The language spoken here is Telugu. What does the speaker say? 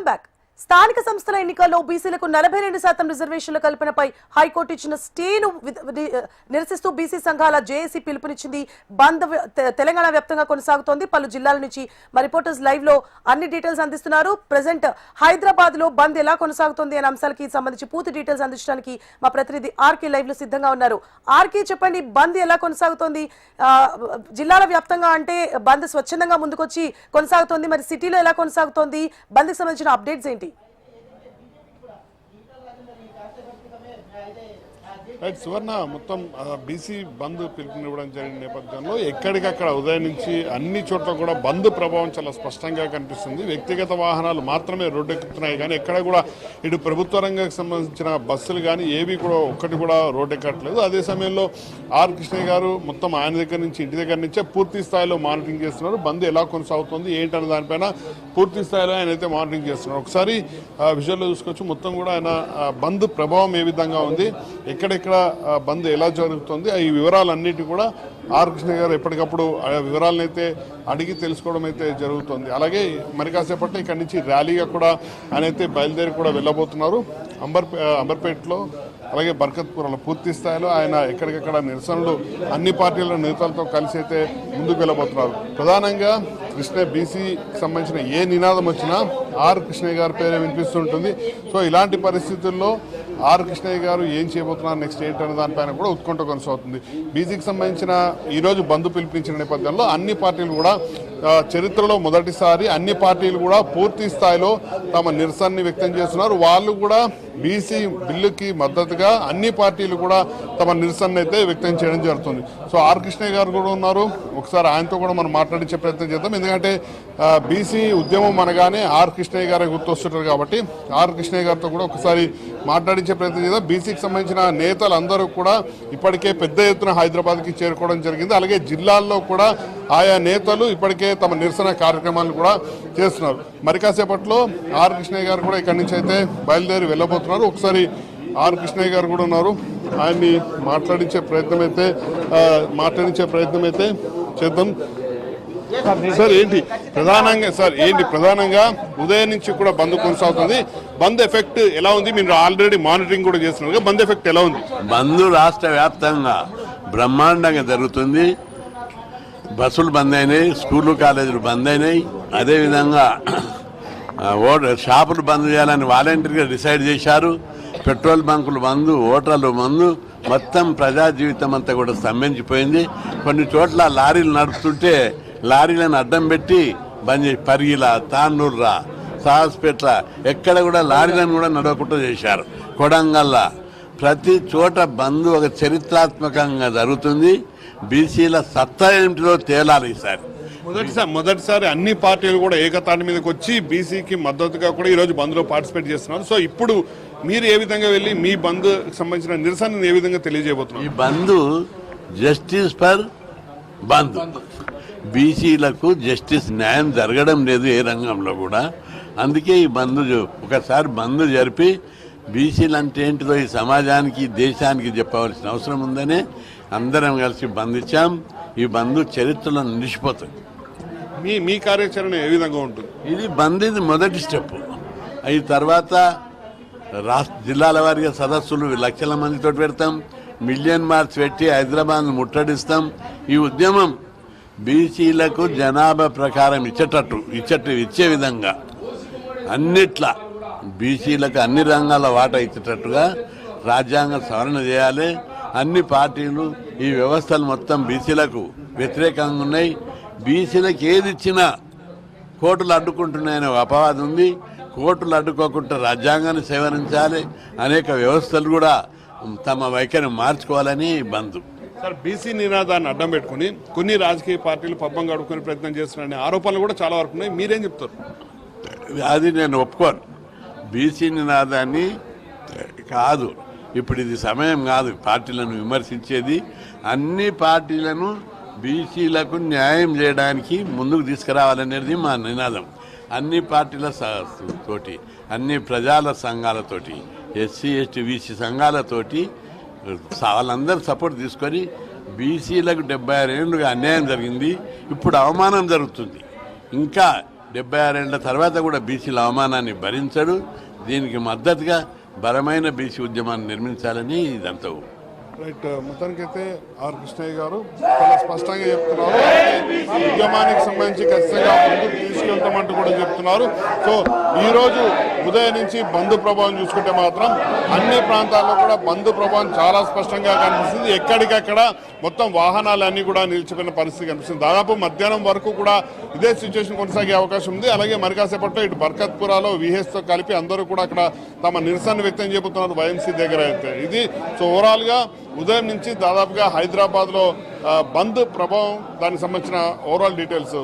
Welcome back. స్థానిక సంస్థల ఎన్నికల్లో బీసీలకు నలభై రెండు శాతం రిజర్వేషన్ల కల్పనపై హైకోర్టు ఇచ్చిన స్టేను నిరసిస్తూ బీసీ సంఘాల జేఏసీ పిలుపునిచ్చింది. బంద్ తె- తెలంగాణ వ్యాప్తంగా కొనసాగుతోంది. పలు జిల్లాల నుంచి మా రిపోర్టర్స్ లైవ్లో అన్ని డీటెయిల్స్ అందిస్తున్నారు. ప్రజెంట్ హైదరాబాద్లో బంద్ ఎలా కొనసాగుతోంది అనే అంశాలకి సంబంధించి పూర్తి డీటెయిల్స్ అందించడానికి మా ప్రతినిధి ఆర్కే లైవ్లో సిద్ధంగా ఉన్నారు. ఆర్కే చెప్పండి బంద్ ఎలా కొనసాగుతోంది? జిల్లాల వ్యాప్తంగా అంటే బంద్ స్వచ్ఛందంగా ముందుకొచ్చి కొనసాగుతోంది. మరి సిటీలో ఎలా కొనసాగుతోంది? బంద్కి సంబంధించిన అప్డేట్స్ ఏంటి? రైట్ సువర్ణ మొత్తం బీసీ బంద్ పిలుపునివ్వడం జరిగిన నేపథ్యంలో ఎక్కడికక్కడ ఉదయం నుంచి అన్ని చోట్ల కూడా బంద్ ప్రభావం చాలా స్పష్టంగా కనిపిస్తుంది. వ్యక్తిగత వాహనాలు మాత్రమే రోడ్డెక్కుతున్నాయి కానీ ఎక్కడ కూడా ఇటు ప్రభుత్వ రంగానికి సంబంధించిన బస్సులు కానీ ఏవి కూడా ఒక్కటి కూడా రోడ్డెక్కట్లేదు. అదే సమయంలో ఆర్ కృష్ణయ్య గారు మొత్తం ఆయన దగ్గర నుంచి ఇంటి దగ్గర నుంచే పూర్తి స్థాయిలో మానిటరింగ్ చేస్తున్నారు. బంద్ ఎలా కొనసాగుతుంది ఏంటనే దానిపైన పూర్తి స్థాయిలో ఆయన అయితే మానిటరింగ్ చేస్తున్నారు. ఒకసారి విజువల్లో చూసుకోవచ్చు మొత్తం కూడా ఆయన బంద్ ప్రభావం ఏ విధంగా ఉంది ఎక్కడెక్కడ బంద్ ఎలా జరుగుతుంది ఈ వివరాలన్నిటి కూడా ఆర్ కృష్ణ గారు ఎప్పటికప్పుడు ఆ వివరాలనైతే అడిగి తెలుసుకోవడం అయితే జరుగుతుంది. అలాగే మరి కాసేపట్లో ఇక్కడి నుంచి ర్యాలీగా కూడా ఆయన అయితే బయలుదేరి కూడా వెళ్ళబోతున్నారు. అంబర్ అంబర్పేటలో అలాగే బర్కత్పురంలో పూర్తి స్థాయిలో ఆయన ఎక్కడికక్కడ నిరసనలు అన్ని పార్టీల నేతలతో కలిసి అయితే ముందుకు వెళ్ళబోతున్నారు. ప్రధానంగా కృష్ణ బీసీకి సంబంధించిన ఏ నినాదం వచ్చినా ఆర్ కృష్ణ గారి పేరే వినిపిస్తుంటుంది. సో ఇలాంటి పరిస్థితుల్లో ఆర్ కృష్ణయ్య గారు ఏం చేయబోతున్నారు నెక్స్ట్ ఏంటనే దానిపైన కూడా ఉత్కంఠ కొనసాగుతుంది. బీజీకి సంబంధించిన ఈరోజు బంధు పిలిపించిన నేపథ్యంలో అన్ని పార్టీలు కూడా చరిత్రలో మొదటిసారి అన్ని పార్టీలు కూడా పూర్తి స్థాయిలో తమ నిరసనని వ్యక్తం చేస్తున్నారు. వాళ్ళు కూడా బీసీ బిల్లుకి మద్దతుగా అన్ని పార్టీలు కూడా తమ నిరసన అయితే వ్యక్తం చేయడం జరుగుతుంది. సో ఆర్ కృష్ణయ్య గారు కూడా ఉన్నారు. ఒకసారి ఆయనతో కూడా మనం మాట్లాడించే ప్రయత్నం చేద్దాం. ఎందుకంటే బీసీ ఉద్యమం అనగానే ఆర్ కృష్ణయ్య గారే గుర్తొస్తుంటారు కాబట్టి ఆర్ కృష్ణయ్య గారితో కూడా ఒకసారి మాట్లాడించే ప్రయత్నం చేద్దాం. బీసీకి సంబంధించిన నేతలు అందరూ కూడా ఇప్పటికే పెద్ద ఎత్తున హైదరాబాద్కి చేరుకోవడం జరిగింది. అలాగే జిల్లాల్లో కూడా ఆయా నేతలు ఇప్పటికే తమ నిరసన కార్యక్రమాలను కూడా చేస్తున్నారు. మరి కాసేపట్లో ఆర్ కృష్ణయ్య గారు కూడా ఇక్కడి నుంచి అయితే బయలుదేరి వెళ్ళబోతున్నారు. ఒకసారి ఆర్ కృష్ణయ్య గారు కూడా ఉన్నారు. ఆయన్ని మాట్లాడించే ప్రయత్నం అయితే మాట్లాడించే ప్రయత్నం అయితే చేద్దాం. సార్ ఏంటి? ప్రధానంగా సార్ ఏంటి? ప్రధానంగా ఉదయం నుంచి కూడా బంద్ కొనసాగుతుంది. బంద్ ఎఫెక్ట్ ఎలా ఉంది? మీరు ఆల్రెడీ మానిటరింగ్ కూడా చేస్తున్నారు. బంద్ ఎఫెక్ట్ ఎలా ఉంది? బంద్ రాష్ట్ర వ్యాప్తంగా బ్రహ్మాండంగా జరుగుతుంది. బస్సులు బంద్ అయినాయి స్కూళ్ళు కాలేజీలు బంద్ అయినాయి. అదేవిధంగా ఓటర్ షాపులు బంద్ చేయాలని వాలంటీర్గా డిసైడ్ చేశారు. పెట్రోల్ బంకులు బంద్ ఓటర్లు బంద్ మొత్తం ప్రజా జీవితం అంతా కూడా స్తంభించిపోయింది. కొన్ని చోట్ల లారీలు నడుపుతుంటే లారీలను అడ్డం పెట్టి బంద్ చేసి పరిగిల తాన్నూర్రా సాహస్పేట్ల ఎక్కడ కూడా లారీలను కూడా నడవకుండా చేశారు. కొడంగల్లా ప్రతి చోట బంద్ ఒక చరిత్రాత్మకంగా జరుగుతుంది. బీసీల సత్తా ఏమిటిలో తేలాలి ఈసారి. మొదటిసారి మొదటిసారి అన్ని పార్టీలు కూడా ఏకతాటి మీదకి వచ్చి బీసీకి మద్దతుగా కూడా ఈరోజు బంద్లో పార్టిసిపేట్ చేస్తున్నారు. సో ఇప్పుడు మీరు ఏ విధంగా వెళ్ళి మీ బంద్ సంబంధించిన నిరసనను ఏ విధంగా తెలియజేయబోతున్నారు? ఈ బంద్ జస్టిస్ ఫర్ బంద్. బీసీలకు జస్టిస్ న్యాయం జరగడం లేదు ఏ రంగంలో కూడా. అందుకే ఈ బంద్ ఒకసారి బంద్ జరిపి బీసీలు అంటే ఏంటిదో ఈ సమాజానికి దేశానికి చెప్పవలసిన అవసరం ఉందనే అందరం కలిసి బంద్ ఇచ్చాం ఈ బంద్ చరిత్రలో నిలిచిపోతుంది. మీ మీ కార్యాచరణ ఏ విధంగా ఉంటుంది? ఇది బంద్ ఇది మొదటి స్టెప్. ఈ తర్వాత రాష్ట్ర జిల్లాల వారిగా సదస్సులు లక్షల మందితో పెడతాం. మిలియన్ మార్చ్ పెట్టి హైదరాబాద్ ముట్టడిస్తాం. ఈ ఉద్యమం బీసీలకు జనాభా ప్రకారం ఇచ్చేటట్టు ఇచ్చేట్టు ఇచ్చే విధంగా అన్నిట్లా బీసీలకు అన్ని రంగాల వాటా ఇచ్చేటట్టుగా రాజ్యాంగ సవరణ చేయాలి. అన్ని పార్టీలు ఈ వ్యవస్థలు మొత్తం బీసీలకు వ్యతిరేకంగా ఉన్నాయి. బీసీలకు ఏది ఇచ్చినా కోర్టులు అడ్డుకుంటున్నాయనే ఒక అపవాదం ఉంది. కోర్టులు అడ్డుకోకుండా రాజ్యాంగాన్ని సేవరించాలి. అనేక వ్యవస్థలు కూడా తమ వైఖరిని మార్చుకోవాలని బంధు సార్ బీసీ నినాదాన్ని అడ్డం పెట్టుకుని కొన్ని రాజకీయ పార్టీలు పబ్బం గడుపుకునే ప్రయత్నం చేస్తున్నారనే ఆరోపణలు కూడా చాలా వరకు ఉన్నాయి. మీరేం చెప్తారు? అది నేను ఒప్పుకోను. బీసీ నినాదాన్ని కాదు. ఇప్పుడు ఇది సమయం కాదు. పార్టీలను విమర్శించేది. అన్ని పార్టీలను బీసీలకు న్యాయం చేయడానికి ముందుకు తీసుకురావాలనేది మా నినాదం. అన్ని పార్టీల స- తోటి అన్ని ప్రజల సంఘాలతోటి ఎస్సీ ఎస్టీ బీసీ సంఘాలతోటి స- వాళ్ళందరూ సపోర్ట్ తీసుకొని బీసీలకు డెబ్బై ఆరు ఏళ్ళుగా అన్యాయం జరిగింది. ఇప్పుడు అవమానం జరుగుతుంది. ఇంకా డెబ్బై ఆరేళ్ళ తర్వాత కూడా బీసీల అవమానాన్ని భరించడు. దీనికి మద్దతుగా బలమైన బీసీ ఉద్యమాన్ని నిర్మించాలని ఇదంతా రైట్ మొత్తానికైతే ఆర్ కృష్ణయ్య గారు చాలా స్పష్టంగా చెప్తున్నారు. ఉద్యమానికి సంబంధించి ఖచ్చితంగా ముందుకు తీసుకెళ్తామంటూ కూడా చెప్తున్నారు. సో ఈరోజు ఉదయం నుంచి బంధు ప్రభావం చూసుకుంటే మాత్రం అన్ని ప్రాంతాల్లో కూడా బంధు ప్రభావం చాలా స్పష్టంగా కనిపిస్తుంది. ఎక్కడికక్కడ మొత్తం వాహనాలన్నీ కూడా నిలిచిపోయిన పరిస్థితి కనిపిస్తుంది. దాదాపు మధ్యాహ్నం వరకు కూడా ఇదే సిచ్యువేషన్ కొనసాగే అవకాశం ఉంది. అలాగే మరికాసేపట్లో ఇటు బర్కత్పురాలో విహెచ్తో కలిపి అందరూ కూడా అక్కడ తమ నిరసన వ్యక్తం చేయబోతున్నారు వైఎంసీ దగ్గర అయితే. ఇది సో ఓవరాల్గా ఉదయం నుంచి దాదాపుగా హైదరాబాద్లో బంద్ ప్రభావం దానికి సంబంధించిన ఓవరాల్ డీటెయిల్స్